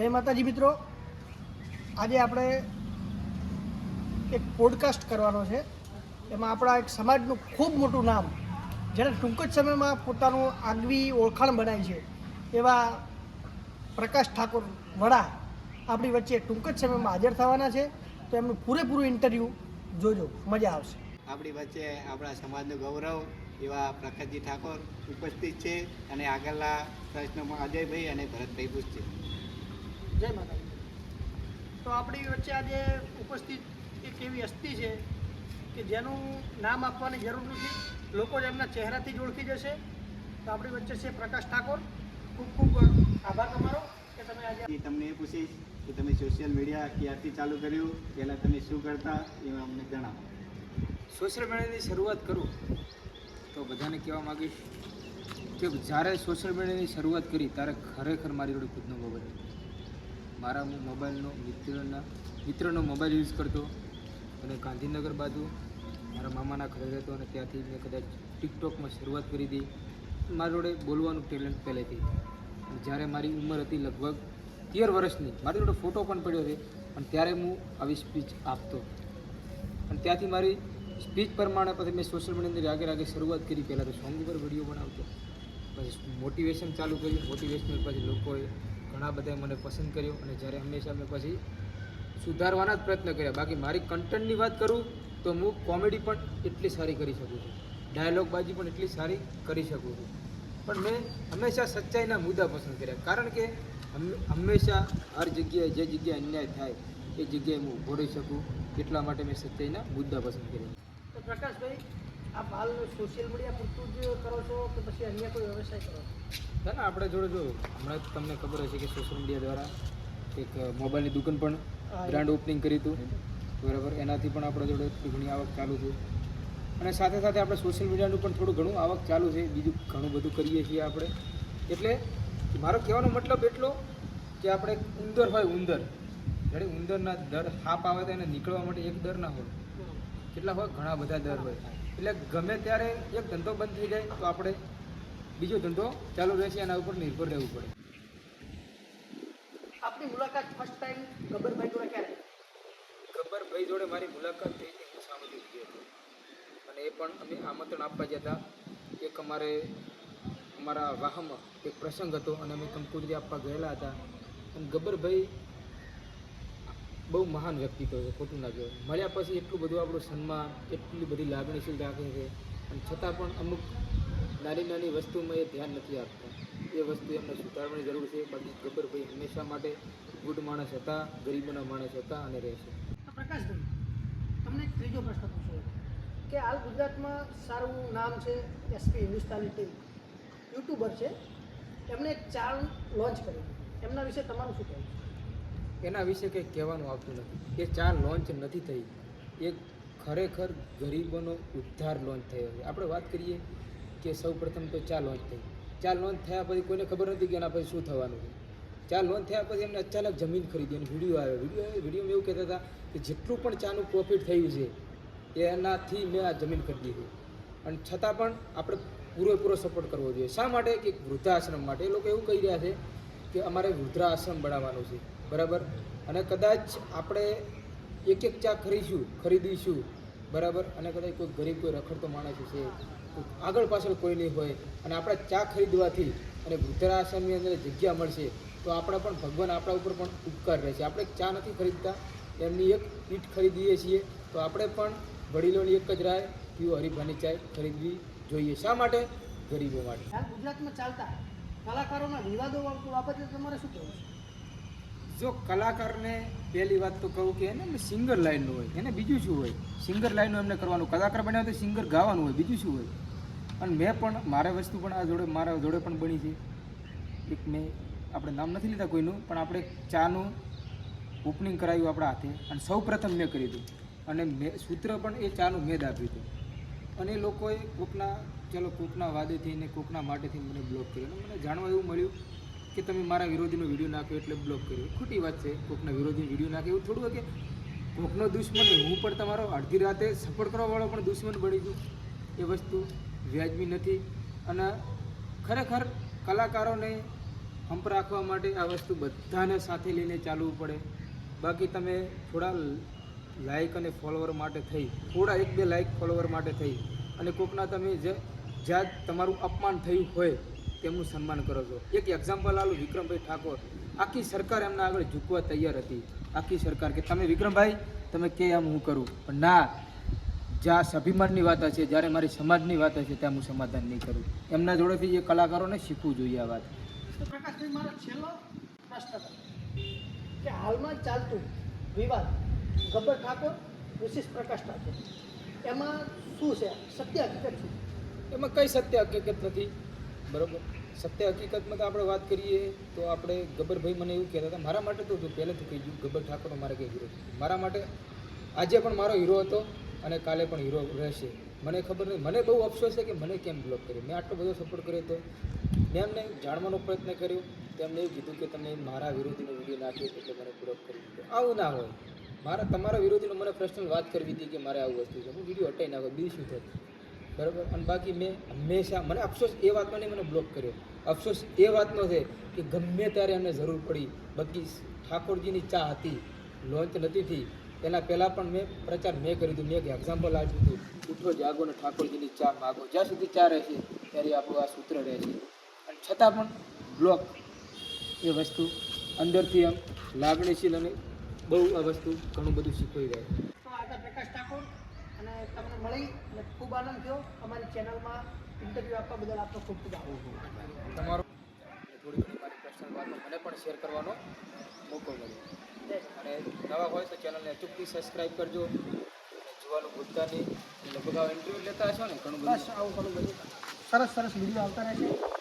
જય માતાજી મિત્રો. આજે આપણે એક પોડકાસ્ટ કરવાનો છે. એમાં આપણા એક સમાજનું ખૂબ મોટું નામ, જેણે ટૂંક જ સમયમાં પોતાનું આગવી ઓળખાણ બનાવી છે, એવા પ્રકાશ ઠાકોર વડા આપણી વચ્ચે ટૂંક જ સમયમાં હાજર થવાના છે. તો એમનું પૂરેપૂરું ઇન્ટરવ્યૂ જોજો, મજા આવશે. આપણી વચ્ચે આપણા સમાજનું ગૌરવ એવા પ્રકાશજી ઠાકોર ઉપસ્થિત છે અને આગળના પ્રશ્નોમાં અજયભાઈ અને ભરતભાઈ પૂછશે જય માતાજી. તો આપણી વચ્ચે આજે ઉપસ્થિત એક એવી હસ્તી છે કે જેનું નામ આપવાની જરૂર નથી. લોકો જ એમના ચહેરાથી જ ઓળખી જશે. તો આપણી વચ્ચે છે પ્રકાશ ઠાકોર. ખૂબ ખૂબ આભાર તમારો કે તમે આજે તમને એ પૂછીશ કે તમે સોશિયલ મીડિયા ક્યારથી ચાલુ કર્યું? પહેલાં તમે શું કરતા? એ અમને જણાવો. સોશિયલ મીડિયાની શરૂઆત કરું તો બધાને કહેવા માગીશ કે જ્યારે સોશિયલ મીડિયાની શરૂઆત કરી ત્યારે ખરેખર મારી જોડે ખુદનો મોબાઈલ હતો. મારા હું મોબાઈલનો મિત્રના, મિત્રનો મોબાઈલ યુઝ કરતો અને ગાંધીનગર બાજુ મારા મામાના ઘરે રહેતો અને ત્યાંથી મેં કદાચ ટિકટોકમાં શરૂઆત કરી હતી. મારી જોડે બોલવાનું ટેલેન્ટ પહેલેથી. જ્યારે મારી ઉંમર હતી લગભગ તેર વર્ષની, મારી જોડે ફોટો પણ પડ્યો છે અને ત્યારે હું આવી સ્પીચ આપતો. અને ત્યાંથી મારી સ્પીચ પ્રમાણે પછી મેં સોશિયલ મીડિયાની રાગે રાગે શરૂઆત કરી. પહેલાં તો સોંગ ઉપર વીડિયો બનાવતો, પછી મોટિવેશન ચાલુ કર્યું. મોટિવેશનલ પછી લોકોએ ઘણા બધાએ મને પસંદ કર્યો અને જ્યારે હંમેશા મેં પછી સુધારવાના જ પ્રયત્ન કર્યા. બાકી મારી કન્ટેન્ટની વાત કરું તો હું કોમેડી પણ એટલી સારી કરી શકું છું. ડાયલોગબાજી પણ એટલી સારી કરી શકું છું. પણ મેં હંમેશા સચ્ચાઈના મુદ્દા પસંદ કર્યા. કારણ કે હમ- હંમેશા હર જગ્યાએ જે જગ્યાએ અન્યાય થાય, એ જગ્યાએ હું ઊભો શકું. એટલા માટે મેં સચ્ચાઈના મુદ્દા પસંદ કર્યા. તો પ્રકાશભાઈ, આપ હાલ સોશિયલ મીડિયા પૂરતું જ કરો છો કે પછી અન્ય કોઈ વ્યવસાય કરો છો? ના ના આપણે જોડે જો હમણાં તમને ખબર હશે કે સોશિયલ મીડિયા દ્વારા એક મોબાઈલની દુકાન પણ બ્રાન્ડ ઓપનિંગ કરી હતું. બરાબર એનાથી પણ આપણે જોડે ઘણી આવક ચાલુ છે. અને સાથે સાથે આપણે સોશિયલ મીડિયાનું પણ થોડું ઘણું આવક ચાલુ છે. બીજું ઘણું બધું કરીએ છીએ આપણે. એટલે મારો કહેવાનો મતલબ એટલો કે આપણે ઉંદર હોય ઉંદર. જ્યારે ઉંદરના દર હાપ આવે તો એને નીકળવા માટે એક દર ના હોય. કેટલા હોય? ઘણા બધા દર હોય. એટલે ગમે ત્યારે એક ધંધો બંધ થઈ જાય તો આપણે બીજો ધંધો ચાલુ રહેશે એના ઉપર નિર્ભર રહેવું પડે. આપની મુલાકાત ફર્સ્ટ ટાઈમ ગબ્બરભાઈ જોડે ક્યારે? ગબ્બરભાઈ જોડે મારી મુલાકાત થઈ હતી હું સામેથી ગયો હતો. અને એ પણ અમે આમંત્રણ આપવા ગયા હતા એક અમારે અમારા વાહમાં એક પ્રસંગ હતો અને અમે કંકોત્રી આપવા ગયેલા હતા. અને ગબ્બરભાઈ બહુ મહાન વ્યક્તિત્વ છે ખોટું ના કહેવાય. મળ્યા પછી એટલું બધું આપણું સન્માન એટલી બધી લાગણીશીલ રાખે છે. અને છતાં પણ અમુક નાની નાની વસ્તુમાં એ ધ્યાન નથી આપતા. એ વસ્તુ એમને સુધારવાની જરૂર છે. બાકી ગબ્બરભાઈ હંમેશા માટે ગુડ માણસ હતા ગરીબોના માણસ હતા અને રહેશે પ્રકાશભાઈ તમને ત્રીજો પ્રશ્ન પૂછો કે હાલ ગુજરાતમાં સારું નામ છે એસપી હિન્દુસ્તાની ટીમ યુટ્યુબર છે. એમણે ચાર ચાલ લોન્ચ કરી એમના વિશે તમારું શું કહેવું છે? એના વિશે કંઈ કહેવાનું આવતું નથી. એ ચાર લોન્ચ નથી થઈ. એ ખરેખર ગરીબોનો ઉદ્ધાર લોન્ચ થયો છે. આપણે વાત કરીએ કે સૌ પ્રથમ તો ચા લોન્ચ થઈ. ચા લોન્ચ થયા પછી કોઈને ખબર નથી કે એના પછી શું થવાનું છે. ચા લોન્ચ થયા પછી એમને અચાનક જમીન ખરીદી અને વીડિયો આવ્યો. વીડિયો વિડીયોમાં એવું કહેતા હતા કે જેટલું પણ ચાનું પ્રોફિટ થયું છે, એનાથી મેં આ જમીન ખરીદી હતી અને છતાં પણ આપણે પૂરેપૂરો સપોર્ટ કરવો જોઈએ. શા માટે? કે વૃદ્ધાશ્રમ માટે. એ લોકો એવું કહી રહ્યા છે કે અમારે વૃદ્ધાશ્રમ બનાવવાનો છે. બરાબર? અને કદાચ આપણે એક એક ચા ખરીશું ખરીદીશું. બરાબર? અને કદાચ કોઈ ગરીબ, કોઈ રખડતો માણસ છે આગળ પાછળ કોઈ નહીં હોય અને આપણે ચા ખરીદવાથી અને વૃદ્ધાશ્રમની અંદર જગ્યા મળશે, તો આપણા પણ ભગવાન આપણા ઉપર પણ ઉપકાર રહેશે. આપણે ચા નથી ખરીદતા, એમની એક ઈટ ખરીદીએ છીએ, તો આપણે પણ વડીલોની એક જ રાય પીઓ હરીફાની ચાય ખરીદવી જોઈએ. શા માટે? ગરીબો માટે. ગુજરાતમાં ચાલતા કલાકારોના વિવાદો બાબતે તમારે શું કહેવું છે? જો કલાકારને પહેલી વાત તો કહું કે એને સિંગર લાઈનનું હોય, એને બીજું શું હોય? સિંગર લાઈનનું એમને કરવાનું. કલાકાર બન્યા તો સિંગર ગાવાનું હોય, બીજું શું હોય? અને મેં પણ, મારે વસ્તુ પણ આ જોડે, મારા જોડે પણ બની છે. એક મેં, આપણે નામ નથી લીધા કોઈનું, પણ આપણે ચાનું ઓપનિંગ કરાવ્યું આપણા હાથે અને સૌ પ્રથમ મેં કર્યું હતું અને મેં, સૂત્ર પણ એ ચાનું મેં જ આપ્યું હતું. અને એ લોકોએ કોકના, ચલો કોકના વાદેથી ને કોકના માટેથી મને બ્લોક કર્યો. અને મને જાણવા એવું મળ્યું કે તમે મારા વિરોધીનો વીડિયો નાખ્યો એટલે બ્લોક કર્યો. ખોટી વાત છે. કોકના વિરોધી વીડિયો નાખ્યો એવું થોડું કે કોકનો દુશ્મન હું પણ તમારો અડધી રાતે સપોર્ટ કરવાવાળો પણ દુશ્મન બની ગયું. એ વસ્તુ વ્યાજબી નથી. અને ખરેખર કલાકારોને હંપ રાખવા માટે આ વસ્તુ બધાને સાથે લઈને ચાલવું પડે. બાકી તમે થોડા લાઇક અને ફોલોવર માટે થઈ. થોડા એક બે લાઇક ફોલોવર માટે થઈ. અને કોકના તમે જે જ્યાં તમારું અપમાન થયું હોય તેમનું સન્માન કરો છો. એક એક્ઝામ્પલ આલું વિક્રમભાઈ ઠાકોર. આખી સરકાર એમના આગળ ઝૂકવા તૈયાર હતી. આખી સરકાર કે તમે વિક્રમભાઈ તમે કે એમ હું કરું. પણ ના જ્યાં સ્વાભિમાનની વાત હશે જ્યારે મારી સમાજની વાત હશે ત્યાં હું સમાધાન નહીં કરું. એમના જોડેથી એ કલાકારોને શીખવું જોઈએ આ વાત. પ્રકાશભાઈ મારો છેલ્લો પ્રશ્ન કે હાલમાં ચાલતું વિવાદ ગબ્બર ઠાકોર વિશિષ્ટ પ્રકાશ ઠાકોર. એમાં શું છે? સત્ય હકીકત શું? એમાં કઈ સત્ય હકીકત નથી? બરોબર. સત્ય હકીકતમાં તો આપણે વાત કરીએ તો આપણે ગબ્બરભાઈ મને એવું કહેતા હતા, મારા માટે તો જો પહેલેથી કહી ગયું ગબ્બર ઠાકોરનો મારે કંઈ હીરો. મારા માટે આજે પણ મારો હીરો હતો અને કાલે પણ હીરો રહેશે. મને ખબર નહીં, મને બહુ અફસોસ છે કે મને કેમ બ્લોક કર્યો? મેં આટલો બધો સપોર્ટ કર્યો હતો મેં એમને જાણવાનો પ્રયત્ન કર્યો. તેમને એવું કીધું કે તમે મારા વિરોધીનો વીડિયો નાખ્યો એટલે મને બ્લોક કરી દીધો. આવું ના હોય. મારા, તમારા વિરોધીનો મને પર્સનલ વાત કરવી હતી કે મારે આવું વસ્તુ છે. હું વીડિયો હટાઈ નાખો બીજું શું થતું બરાબર? અને બાકી મેં હંમેશા, મને અફસોસ એ વાતનો નહીં, મને બ્લોક કર્યો. અફસોસ એ વાતનો છે કે ગમે ત્યારે અમને જરૂર પડી, બાકી ઠાકોરજીની ચા હતી લોન્ચ નથી થઈ. એના પહેલાં પણ મેં પ્રચાર મેં કર્યું હતું. મેં એક એક્ઝામ્પલ આપ્યું હતું. ઉઠો, જાગો ને ઠાકોરજીની ચા માગો. જ્યાં સુધી ચા રહેશે, ત્યારે આપણું આ સૂત્ર રહેશે. અને છતાં પણ બ્લોક એ વસ્તુ અંદરથી આમ લાગણીશીલ અને બહુ આ વસ્તુ ઘણું બધું શીખવી જાય. પ્રકાશ ઠાકોર. તમને મળી અને ખૂબ આનંદ થયો. અમારી ચેનલમાં ઇન્ટરવ્યૂ આપવા બદલ આપનો ખૂબ ખૂબ આભાર. તમારો થોડી ઘણી મારી પર્સનલ વાતો મને પણ શેર કરવાનો મોકો મળ્યો. અને નવા હોય તો ચેનલને અચૂકથી સબસ્ક્રાઈબ કરજો. જોવાનું ભૂલતા નહીં. લગભગ આ ઇન્ટરવ્યૂ લેતા હશો ને ઘણું બધું? આવું ઘણું બધું. સરસ સરસ વીડિયો આવતા રહે છે